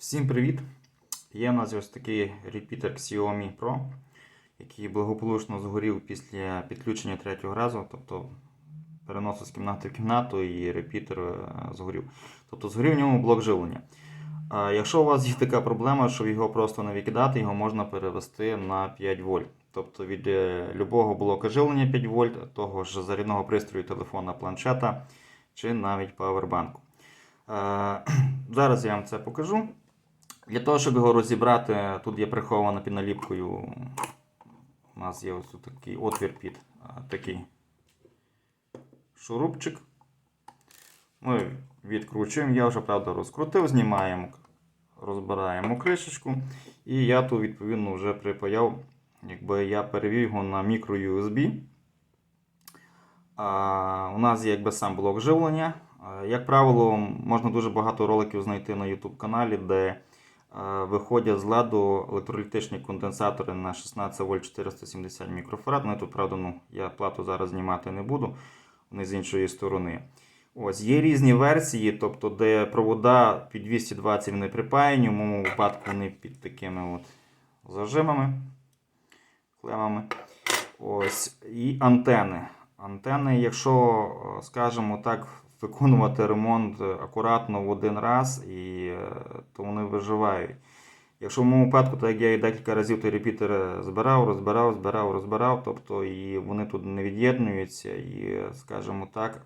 Всім привіт! Є в нас ось такий репітер Xiaomi Pro, який благополучно згорів після підключення третього разу, тобто переносу з кімнати в кімнату і репітер е, згорів. Тобто згорів в ньому блок живлення. Якщо у вас є така проблема, що його просто не викидати, його можна перевести на 5 вольт. Тобто від е, любого блока живлення 5 вольт, того ж зарядного пристрою телефона, планшета чи навіть павербанку. Е, Зараз я вам це покажу. Для того, щоб його розібрати, тут є прихована під наліпкою. У нас є ось тут такий отвір під такий шурупчик. Ми відкручуємо, я вже правда розкрутив, знімаємо, розбираємо кришечку. І я тут відповідно вже припаяв, якби я перевів його на мікро USB. А, у нас є якби сам блок живлення. Як правило, можна дуже багато роликів знайти на YouTube каналі, де виходять з ладу електролітичні конденсатори на 16 вольт 470 мікрофарад. Ну, тут, правда, ну, я плату зараз знімати не буду, вони з іншої сторони. Ось, є різні версії, тобто, де провода під 220 вони припаяні, в моєму випадку вони під такими от зажимами, клемами. Ось, і антени. Антени, якщо, е, скажімо так, виконувати ремонт акуратно в один раз, і, е, то вони виживають. Якщо в моєму випадку, так як я і декілька разів той репітер збирав, розбирав, збирав, розбирав, тобто і вони тут не від'єднуються, і, скажімо так,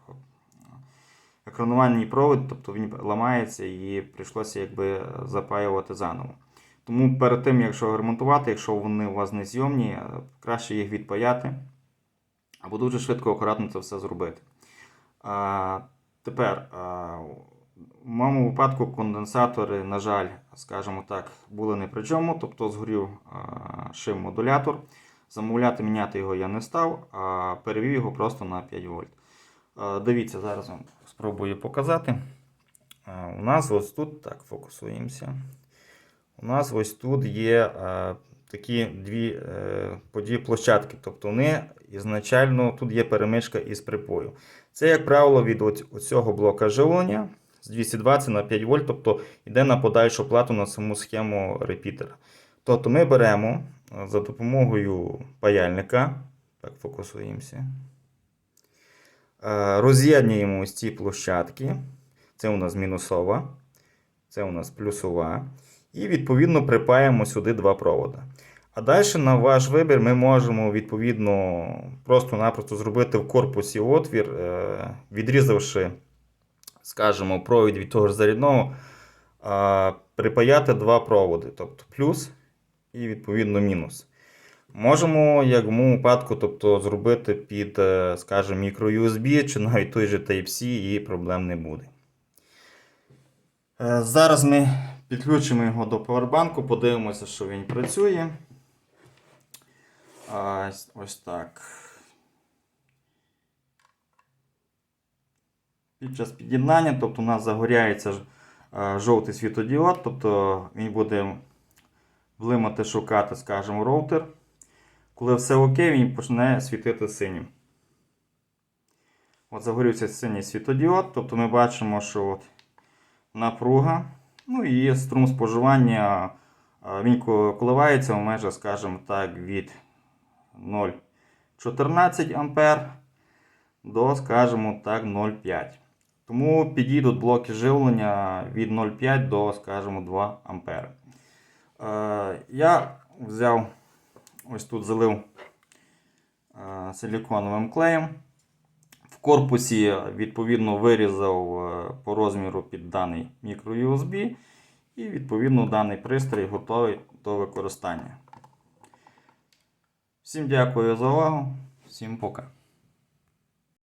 екранувальний провід, тобто він ламається і прийшлося якби запаювати заново. Тому перед тим, якщо ремонтувати, якщо вони у вас не зйомні, е, краще їх відпаяти, або дуже швидко, акуратно це все зробити. Тепер, в моєму випадку конденсатори, на жаль, скажімо так, були не при чому, тобто згорів а, шим-модулятор. Замовляти, міняти його я не став, а перевів його просто на 5 вольт. Дивіться, зараз вам спробую показати. У нас ось тут, так, фокусуємося. У нас ось тут є такі дві е, по площадки. Тобто вони ізначально тут є перемичка із припою. Це, як правило, від оцього блока живлення з 220 на 5 вольт, тобто йде на подальшу плату на саму схему репітера. Тобто ми беремо е, за допомогою паяльника, так, фокусуємося. Е, Роз'єднуємо ось ці площадки. Це у нас мінусова, це у нас плюсова. І відповідно припаємо сюди два провода. А далі на ваш вибір ми можемо відповідно просто-напросто зробити в корпусі отвір, е, відрізавши, скажімо, провід від того ж зарядного, припаяти два проводи, тобто плюс і відповідно мінус. Можемо, як в моєму випадку, тобто, зробити під, е, скажімо, мікро USB чи навіть той же Type-C і проблем не буде. Е, Зараз ми підключимо його до повербанку, подивимося, що він працює. Ось- так. Під час під'єднання, тобто у нас загоряється е, жовтий світодіод, тобто він буде блимати, шукати, скажімо, роутер. Коли все окей, він почне світити синім. От загорівся синій світодіод, тобто ми бачимо, що от напруга, ну і струм споживання він коливається в межах, скажімо так, від 0,14 ампер до, скажімо так, 0,5. Тому підійдуть блоки живлення від 0,5 до, скажімо, 2 ампери. Е, я взяв ось тут залив е, силіконовим клеєм. Корпусі відповідно вирізав е, по розміру під даний мікро USB. І відповідно даний пристрій готовий до використання. Всім дякую за увагу. Всім пока.